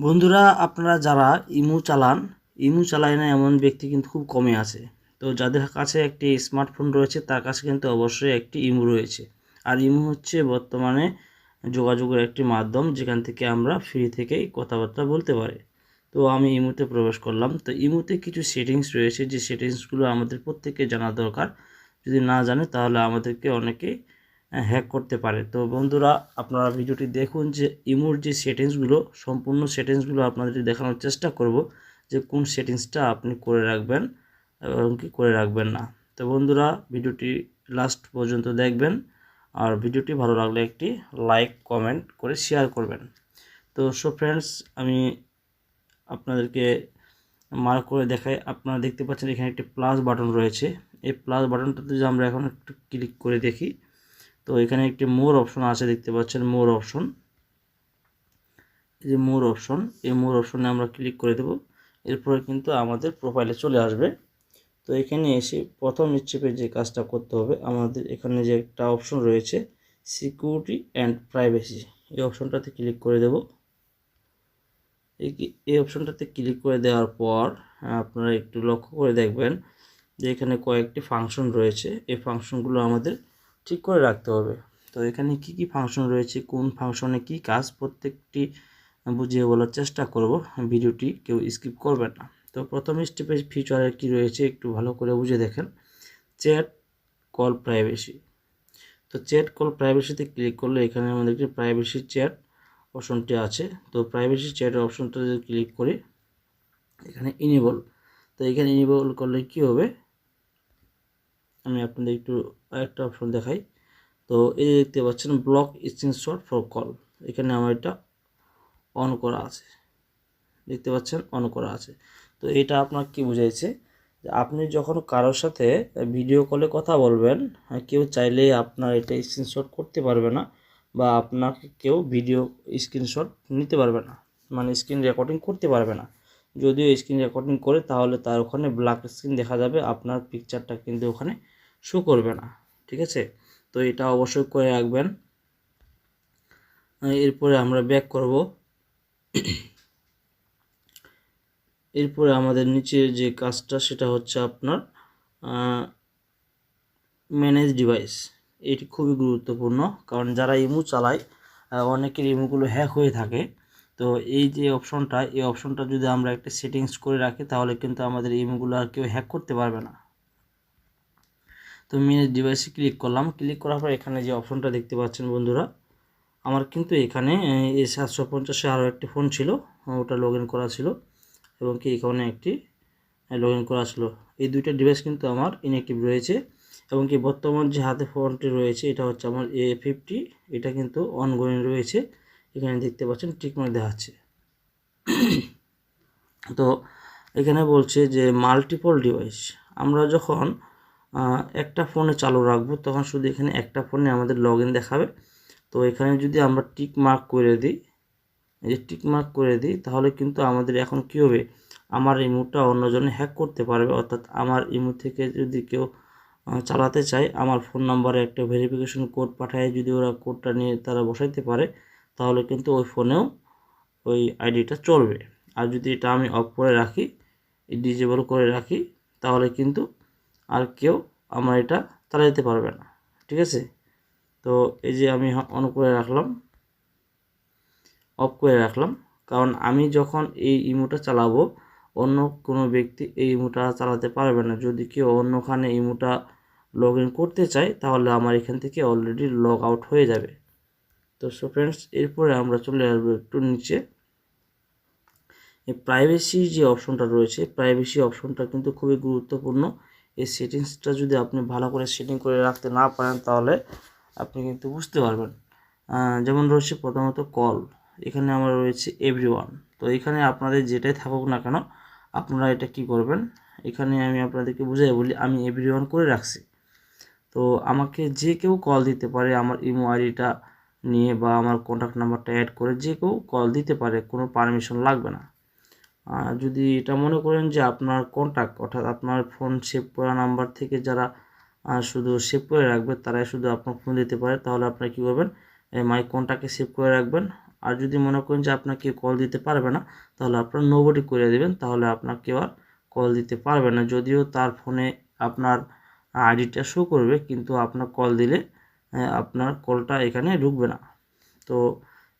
বন্ধুরা, আপনারা যারা ইমু চালান, ইমু চালায় না এমন ব্যক্তি কিন্তু খুব কমে আছে। তো যাদের কাছে একটি স্মার্টফোন রয়েছে, তার কাছে কিন্তু অবশ্যই একটি ইমু রয়েছে। আর ইমু হচ্ছে বর্তমানে যোগাযোগের একটি মাধ্যম, যেখান থেকে আমরা ফ্রি থেকেই কথাবার্তা বলতে পারি। তো আমি ইমুতে প্রবেশ করলাম। তো ইমুতে কিছু সেটিংস রয়েছে, যে সেটিংসগুলো আমাদের প্রত্যেকে জানা দরকার। যদি না জানে, তাহলে আমাদেরকে অনেকেই হ্যাক করতে পারে। তো বন্ধুরা, আপনারা ভিডিওটি দেখুন যে ইমোর যে সেটিংসগুলো, সম্পূর্ণ সেটিংসগুলো আপনাদের দেখানোর চেষ্টা করব যে কোন সেটিংসটা আপনি করে রাখবেন এবং কি করে রাখবেন না। তো বন্ধুরা, ভিডিওটি লাস্ট পর্যন্ত দেখবেন আর ভিডিওটি ভালো লাগলে একটি লাইক কমেন্ট করে শেয়ার করবেন। তো সো ফ্রেন্ডস আমি আপনাদেরকে মার্ক করে দেখাই। আপনারা দেখতে পাচ্ছেন এখানে একটি প্লাস বাটন রয়েছে। এই প্লাস বাটনটাতে যদি আমরা এখন একটু ক্লিক করে দেখি। তো এখানে একটি মোর অপশন আছে, দেখতে পাচ্ছেন মোর অপশন। যে মোর অপশন, এই মোর অপশনে আমরা ক্লিক করে দেব। এরপরে কিন্তু আমাদের প্রোফাইলে চলে আসবে। তো এখানে এসে প্রথম স্টেপে যে কাজটা করতে হবে, আমাদের এখানে যে একটা অপশন রয়েছে সিকিউরিটি অ্যান্ড প্রাইভেসি এই অপশনটাতে ক্লিক করে দেব। এই এই অপশনটাতে ক্লিক করে দেওয়ার পর আপনারা একটু লক্ষ্য করে দেখবেন যে এখানে কয়েকটি ফাংশন রয়েছে। এই ফাংশনগুলো আমাদের ঠিক করে রাখতে হবে। তো এখানে কি কি ফাংশন রয়েছে, কোন ফাংশনে কি কাজ প্রত্যেকটি বুঝিয়ে বলার চেষ্টা করব ভিডিওটি কেউ স্কিপ করবেন না। তো প্রথম স্টেপে ফিচারে কি রয়েছে একটু ভালো করে বুঝে দেখেন। চ্যাট কল প্রাইভেসি তো চ্যাট কল প্রাইভেসিতে ক্লিক করলে এখানে আমাদের একটি প্রাইভেসি চ্যাট অপশনটি আছে। তো প্রাইভেসি চ্যাট অপশনটা যদি ক্লিক করি, এখানে ইনেবল তো এখানে ইনেবল করলে কি হবে? আমি আপনাদের একটু আরেকটা অপশন দেখাই। তো এই যে দেখতে পাচ্ছেন ব্লক স্ক্রিনশট ফর কল এখানে আমার এটা অন করা আছে। দেখতে পাচ্ছেন অন করা আছে। তো এটা আপনার কি বুঝাইছে? যে আপনি যখন কারোর সাথে ভিডিও কলে কথা বলবেন কেউ চাইলে আপনার এটা স্ক্রিনশট করতে পারবে না বা আপনাকে কেউ ভিডিও স্ক্রিনশট নিতে পারবে না। মানে স্ক্রিন রেকর্ডিং করতে পারবে না। যদিও স্ক্রিন রেকর্ডিং করে, তাহলে তার ওখানে ব্ল্যাক স্ক্রিন দেখা যাবে। আপনার পিকচারটা কিন্তু ওখানে শো করবে না, ঠিক আছে? তো এটা অবশ্যই করে রাখবেন। এরপরে আমরা ব্যাক করব। এরপরে আমাদের নিচে যে কাজটা সেটা হচ্ছে আপনার ম্যানেজ ডিভাইস এটি খুবই গুরুত্বপূর্ণ, কারণ যারা ইমু চালায় অনেকের ইমুগুলো হ্যাক হয়ে থাকে। তো এই যে অপশনটা এই অপশনটা যদি আমরা একটা সেটিংস করে রাখি, তাহলে কিন্তু আমাদের ইমুগুলো আর কেউ হ্যাক করতে পারবে না। তো ম্যানেজ ডিভাইসে ক্লিক করলাম। ক্লিক করার পর এখানে যে অপশনটা দেখতে পাচ্ছেন বন্ধুরা, আমার কিন্তু এখানে এই সাতশো পঞ্চাশে আরও একটি ফোন ছিল, ওটা লগ করা ছিল এবং কি এখানে একটি লগ করা ছিল। এই দুইটা ডিভাইস কিন্তু আমার ইনঅ্যাক্টিভ রয়েছে এবং কি বর্তমান যে হাতে ফোনটি রয়েছে, এটা হচ্ছে আমার এ ফিফটি এটা কিন্তু অনগোয়িং রয়েছে। এখানে দেখতে পাচ্ছেন টিকমার্ক দেখাচ্ছে। তো এখানে বলছে যে মাল্টিপল ডিভাইস আমরা যখন একটা ফোনে চালু রাখব। তখন শুধু এখানে একটা ফোনে আমাদের লগ দেখাবে। তো এখানে যদি আমরা টিক মার্ক করে দিই, এই যে টিক মার্ক করে দিই, তাহলে কিন্তু আমাদের এখন কী হবে? আমার ইমোটা অন্যজনে হ্যাক করতে পারবে। অর্থাৎ আমার ইমো থেকে যদি কেউ চালাতে চায়, আমার ফোন নাম্বারে একটা ভেরিফিকেশন কোড পাঠায়, যদি ওরা কোডটা নিয়ে তারা বসাইতে পারে, তাহলে কিন্তু ওই ফোনেও ওই আইডিটা চলবে। আর যদি এটা আমি অফ করে রাখি ডিজেবল করে রাখি, তাহলে কিন্তু আর কেউ আমার এটা চালাতে পারবে না। ঠিক আছে? তো এই যে আমি অন করে রাখলাম অফ করে রাখলাম। কারণ আমি যখন এই ইমোটা চালাবো, অন্য কোনো ব্যক্তি এই ইমোটা চালাতে পারবে না। যদি কেউ অন্যখানে ইমোটা লগ ইন করতে চায়, তাহলে আমার এখান থেকে অলরেডি লগ আউট হয়ে যাবে। তো সো ফ্রেন্ডস এরপরে আমরা চলে আসব একটু নিচে। এই প্রাইভেসি যে অপশনটা রয়েছে প্রাইভেসি অপশনটা কিন্তু খুবই গুরুত্বপূর্ণ। এই সেটিংসটা যদি আপনি ভালো করে সেটিং করে রাখতে না পারেন, তাহলে আপনি কিন্তু বুঝতে পারবেন। যেমন রয়েছে প্রথমত কল এখানে আমার রয়েছে এভরি তো এখানে আপনাদের যেটাই থাকুক না কেন, আপনারা এটা কি করবেন? এখানে আমি আপনাদেরকে বুঝাই বলি, আমি এভরি করে রাখছি। তো আমাকে যে কেউ কল দিতে পারে, আমার ইমো আইডিটা নিয়ে বা আমার কন্ট্যাক্ট নাম্বারটা অ্যাড করে যে কেউ কল দিতে পারে, কোনো পারমিশন লাগবে না। যদি এটা মনে করেন যে আপনার কন্ট্যাক্ট অর্থাৎ আপনার ফোন সেভ করা নাম্বার থেকে যারা শুধু সেভ করে রাখবে, তারাই শুধু আপনার ফোন দিতে পারে, তাহলে আপনারা কী করবেন? মাই কন্ট্যাক্টে সেভ করে রাখবেন। আর যদি মনে করেন যে আপনাকে কল দিতে পারবে না, তাহলে আপনার নোবডি করে দেবেন, তাহলে আপনার কেউ আর কল দিতে পারবে না। যদিও তার ফোনে আপনার আইডিটা শো করবে, কিন্তু আপনার কল দিলে আপনার কলটা এখানে ঢুকবে না। তো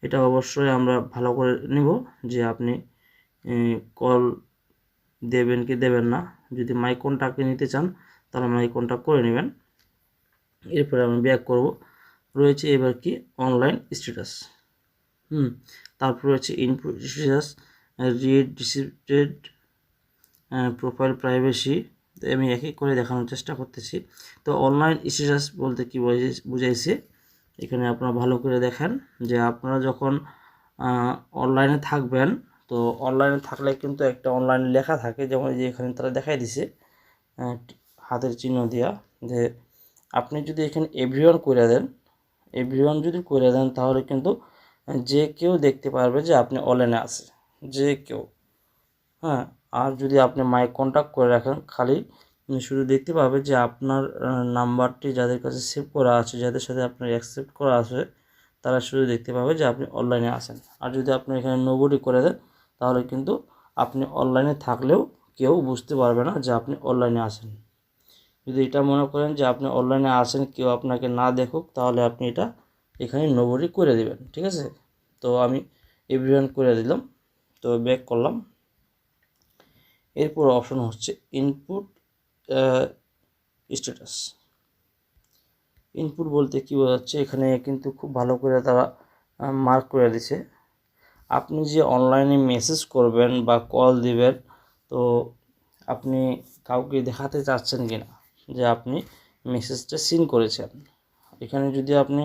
এটা অবশ্যই আমরা ভালো করে নেব যে আপনি কল দেবেন কি দেবেন না। যদি মাই কন্ট্যাক্টে নিতে চান, তাহলে মাই কন্ট্যাক্ট করে নেবেন। এরপরে আমি ব্যাক করব। রয়েছে এবার কি? অনলাইন স্ট্যাটাস হুম, তারপর রয়েছে ইনপুট স্ট্যাটাস রিড ডিসিপ্টেড প্রোফাইল প্রাইভেসি তো আমি এক এক করে দেখানোর চেষ্টা করতেছি। তো অনলাইন স্ট্যাটাস বলতে কি বোঝাই- বুঝাইছে? এখানে আপনারা ভালো করে দেখেন যে আপনারা যখন অনলাইনে থাকবেন তো অনলাইনে থাকলে কিন্তু একটা অনলাইনে লেখা থাকে, যেমন যে এখানে তারা দেখাই দিছে হাতের চিহ্ন দেওয়া যে আপনি যদি এখানে এভরিওয়ান করে দেন এভরিওয়ান যদি করে দেন, তাহলে কিন্তু যে কেউ দেখতে পারবে যে আপনি অনলাইনে আছে, যে কেউ। হ্যাঁ আর যদি আপনি মাই কন্ট্যাক্ট করে রাখেন, খালি শুধু দেখতে পাবে যে আপনার নাম্বারটি যাদের কাছে সেভ করা আছে, যাদের সাথে আপনার অ্যাকসেপ্ট করা আছে, তারা শুধু দেখতে পাবে যে আপনি অনলাইনে আছেন। আর যদি আপনি এখানে নোবডি করে দেন তাহলে কিন্তু আপনি অনলাইনে থাকলেও কেউ বুঝতে পারবে না যে আপনি অনলাইনে আসেন যদি এটা মনে করেন যে আপনি অনলাইনে আসেন কেউ আপনাকে না দেখুক, তাহলে আপনি এটা এখানে নোবডি করে দেবেন, ঠিক আছে? তো আমি এভরিওয়ান করে দিলাম, তো ব্যাক করলাম। এরপর অপশন হচ্ছে ইনপুট স্ট্যাটাস ইনপুট বলতে কী বোঝাচ্ছে, এখানে কিন্তু খুব ভালো করে তারা মার্ক করে দিছে। আপনি যে অনলাইনে মেসেজ করবেন বা কল দিবেন, তো আপনি কাউকে দেখাতে চাচ্ছেন কি না যে আপনি মেসেজটা সিন করেছেন। এখানে যদি আপনি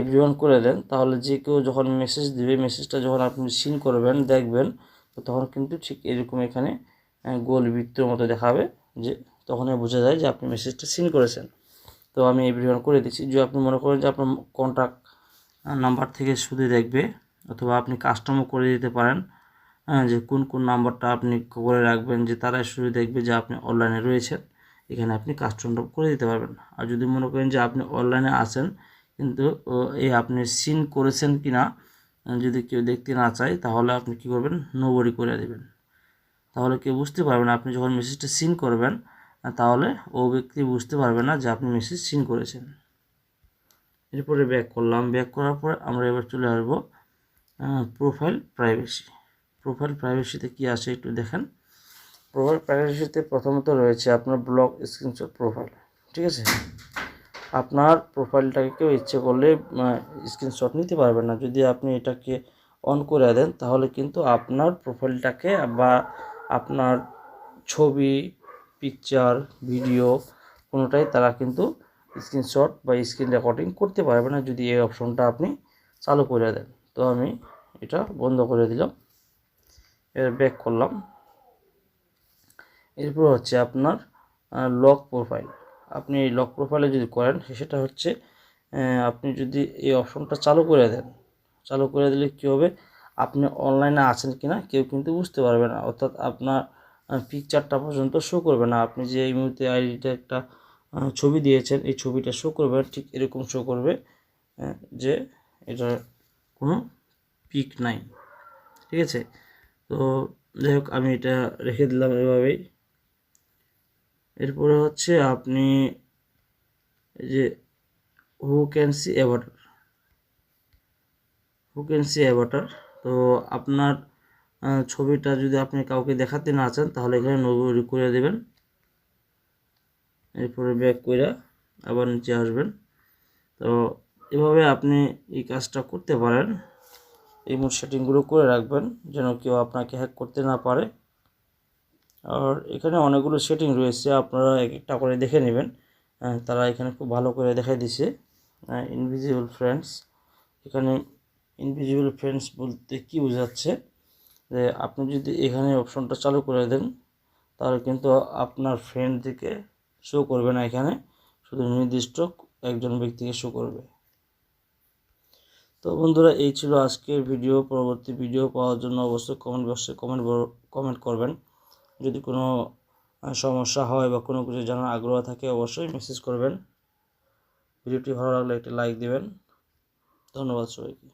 এভরিওয়ান করে দেন, তাহলে যে কেউ যখন মেসেজ দিবে মেসেজটা যখন আপনি সিন করবেন, দেখবেন, তো তখন কিন্তু ঠিক এরকম এখানে গোল বৃত্তের মতো দেখাবে যে তখনই বোঝা যায় যে আপনি মেসেজটা সিন করেছেন। তো আমি এভরিওয়ান করে দিচ্ছি। যে আপনি মনে করেন যে আপনার কন্ট্যাক্ট নাম্বার থেকে শুধু দেখবে অথবা আপনি কাস্টমও করে দিতে পারেন যে কোন কোন নাম্বারটা আপনি করে রাখবেন যে তারা শুধু দেখবে যে আপনি অনলাইনে রয়েছেন, এখানে আপনি কাস্টমটা করে দিতে পারবেন। আর যদি মনে করেন যে আপনি অনলাইনে আছেন, কিন্তু এই আপনি সিন করেছেন কি না যদি কেউ দেখতে না চায়, তাহলে আপনি কি করবেন? নোবরি করে দেবেন। তাহলে কেউ বুঝতে পারবে না, আপনি যখন মেসেজটা সিন করবেন তাহলে ও ব্যক্তি বুঝতে পারবে না যে আপনি মেসেজ সিন করেছেন। এরপরে ব্যাক করলাম। ব্যাক করার পর আমরা এবার চলে আসব প্রোফাইল প্রাইভেসি প্রোফাইল প্রাইভেসিতে কি আছে একটু দেখেন। প্রোফাইল প্রাইভেসিতে প্রথমত রয়েছে আপনার ব্লগ স্ক্রিনশট প্রোফাইল ঠিক আছে? আপনার প্রোফাইলটাকে কেউ ইচ্ছে করলে স্ক্রিনশট নিতে পারবে না। যদি আপনি এটাকে অন করে দেন, তাহলে কিন্তু আপনার প্রোফাইলটাকে বা আপনার ছবি পিকচার ভিডিও কোনোটাই তারা কিন্তু স্ক্রিনশট বা স্ক্রিন রেকর্ডিং করতে পারবে না। যদি এই অপশনটা আপনি চালু করে দেন। তো আমি এটা বন্ধ করে দিলাম। এর ব্যাক করলাম। এরপর হচ্ছে আপনার লক প্রোফাইল আপনি এই লক প্রোফাইলে যদি করেন সেটা হচ্ছে আপনি যদি এই অপশনটা চালু করে দেন, চালু করে দিলে কী হবে? আপনি অনলাইনে আছেন কি না কেউ কিন্তু বুঝতে পারবে না। অর্থাৎ আপনার পিকচারটা পর্যন্ত শো করবে না। আপনি যে এই মুহূর্তে আইডিটা একটা ছবি দিয়েছেন, এই ছবিটা শো করবে ঠিক এরকম শো করবে যে এটার কোনো পিক নাই, ঠিক আছে? তো যাই হোক, আমি এটা রেখে দিলাম এভাবেই। এরপরে হচ্ছে আপনি যে who can see avatar who can see avatar তো আপনার ছবিটা যদি আপনি কাউকে দেখাতে না চান, তাহলে এখানে নবরি করে দেবেন। এরপরে ব্যাক করে আবার নিচে আসবেন। তো এভাবে আপনি এই কাজটা করতে পারেন। এই মোট সেটিংগুলো করে রাখবেন যেন কেউ আপনাকে হ্যাক করতে না পারে। আর এখানে অনেকগুলো সেটিং রয়েছে আপনারা এক একটা করে দেখে নেবেন। আহ, তারা এখানে খুব ভালো করে দেখাই দিছে। ইনভিজিবল ফ্রেন্ডস এখানে ইনভিজিবল ফ্রেন্ডস বলতে কি বোঝাচ্ছে? যে আপনি যদি এখানে অপশনটা চালু করে দেন তাহলে কিন্তু আপনার ফ্রেন্ডদেরকে শো করবে না এখানে। শুধু নির্দিষ্ট একজন ব্যক্তিকে শো করবে। তো বন্ধুরা, এই ছিল আজকের ভিডিও। পরবর্তী ভিডিও পাওয়ার জন্য অবশ্যই কমেন্ট বক্সে কমেন্ট কমেন্ট করবেন। যদি কোনো সমস্যা হয় বা কোনো কিছু জানার আগ্রহ থাকে, অবশ্যই মেসেজ করবেন। ভিডিওটি ভালো লাগলে একটি লাইক দেবেন। ধন্যবাদ সবাইকে।